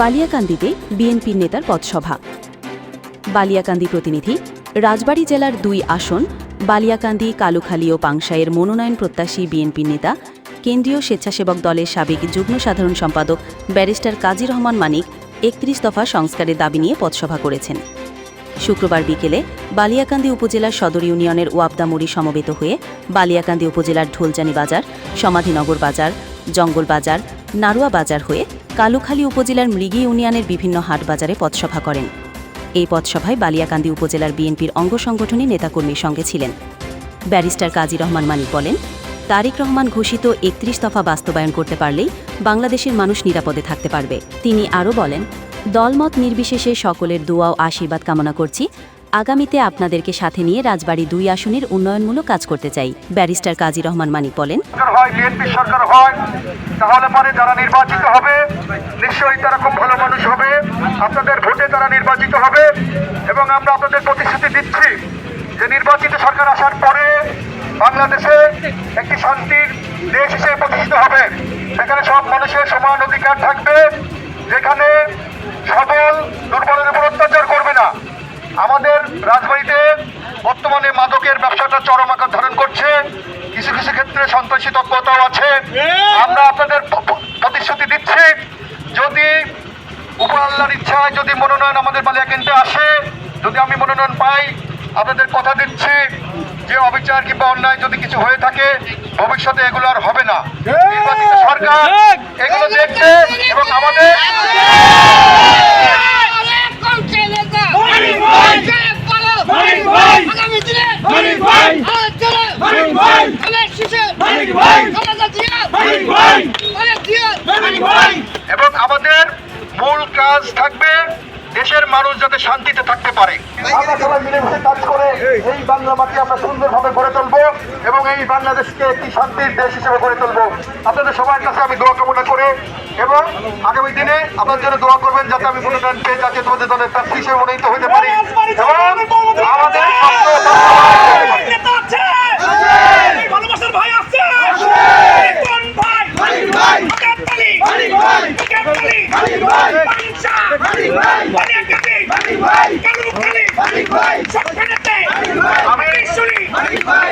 বালিয়াকান্দিতে বিএনপির নেতার পথসভা। বালিয়াকান্দি প্রতিনিধি, রাজবাড়ী জেলার দুই আসন, বালিয়াকান্দি, কালুখালী ও পাংশায়ের মনোনয়ন প্রত্যাশী বিএনপির নেতা, কেন্দ্রীয় স্বেচ্ছাসেবক দলের সাবেক যুগ্ম সাধারণ সম্পাদক ব্যারিস্টার কাজী রহমান মানিক একত্রিশ দফা সংস্কারের দাবি নিয়ে পথসভা করেছেন। শুক্রবার বিকেলে বালিয়াকান্দি উপজেলার সদর ইউনিয়নের ওয়াবদামুড়ি সমবেত হয়ে বালিয়াকান্দি উপজেলার ঢোলজানি বাজার, সমাধিনগর বাজার, জঙ্গল বাজার নারুয়া বাজার হয়ে কালুখালী উপজেলার মৃগী ইউনিয়নের বিভিন্ন হাট বাজারে পথসভা করেন। এই পথসভায় বালিয়াকান্দি উপজেলার বিএনপির অঙ্গ সংগঠনী নেতাকর্মীর সঙ্গে ছিলেন। ব্যারিস্টার কাজী রহমান মানিক বলেন, তারেক রহমান ঘোষিত একত্রিশ দফা বাস্তবায়ন করতে পারলেই বাংলাদেশের মানুষ নিরাপদে থাকতে পারবে। তিনি আরও বলেন, দলমত নির্বিশেষে সকলের দোয়া ও আশীর্বাদ কামনা করছি। আগামীতে আপনাদেরকে সাথে নিয়ে রাজবাড়ী দুই আসনের উন্নয়নমূলক কাজ করতে চাই। ব্যারিস্টার কাজী রহমান মানিক বলেন হয় সরকার হয়, তাহলে পরে যারা নির্বাচিত হবে, নিশ্চয়ই তারা খুব ভালো মানুষ হবে। আপনাদের ভোটে তারা নির্বাচিত হবে, এবং আমরা আপনাদের প্রতিশ্রুতি দিচ্ছি যে নির্বাচিত সরকার আসার পরে বাংলাদেশে একটি শান্তির দেশ হিসেবে প্রতিষ্ঠিত হবে। সেখানে সব মানুষের সমান অধিকার থাকবে, যেখানে সবল, দুর্বলের উপর অত্যাচার করবে না। আমাদের রাজবাড়িতে বর্তমানে মাদকের ব্যবসাটা চরম আকার ধারণ করছে। কিছু কিছু ক্ষেত্রে সন্ত্রাসী তৎপরতাও আছে। আমরা আপনাদের প্রতিশ্রুতি দিচ্ছি যদি উপর আল্লাহর ইচ্ছায় যদি মনোনয়ন আমাদের বালিয়া কেন্দ্রে আসে যদি আমি মনোনয়ন পাই আপনাদের কথা দিচ্ছি যে অবিচার কিংবা অন্যায় যদি কিছু হয়ে থাকে ভবিষ্যতে এগুলো আর হবে না। নির্বাচিত সরকার এগুলো দেখবে এবং আমাদের কম ছেলে যা মানিক ভাই! বলো মানিক ভাই! আগামী দিনে মানিক ভাই! আমার ছেলে মানিক ভাই! আমার শিশু মানিক ভাই! আমার জিয়া মানিক ভাই! আমার জিয়া মানিক ভাই এবং আমাদের মূল কাজ থাকবে দেশের মানুষ যাতে শান্তিতে থাকতে পারে। আমরা সবাই মিলেমিশে কাজ করে এই বাংলা মাটি আমরা সুন্দরভাবে গড়ে তুলবো এবং এই বাংলাদেশকে একটি শান্তির দেশ হিসেবে গড়ে তুলবো। আপনাদের সবার কাছে আমি দোয়া কামনা করে এবং আগামী দিনে আপনার জন্য দোয়া করবেন যাতে আমি মনোনয়ন পেয়ে জাতীয় তোমাদের দলের প্রার্থী হিসেবে মনোনীত হতে পারি। এবং আমাদের স্বপ্ন বাস্তবায়ন নেতা আছে ভালোবাসার ভাই আছে কোন ভাই মানিক ভাই! কাকতালি মানিক ভাই! কাকতালি মানিক ভাই! পাংশা মানিক ভাই! বালিয়াকান্দি মানিক ভাই! কালুখালী মানিক ভাই! সবখানেতে মানিক ভাই! আমি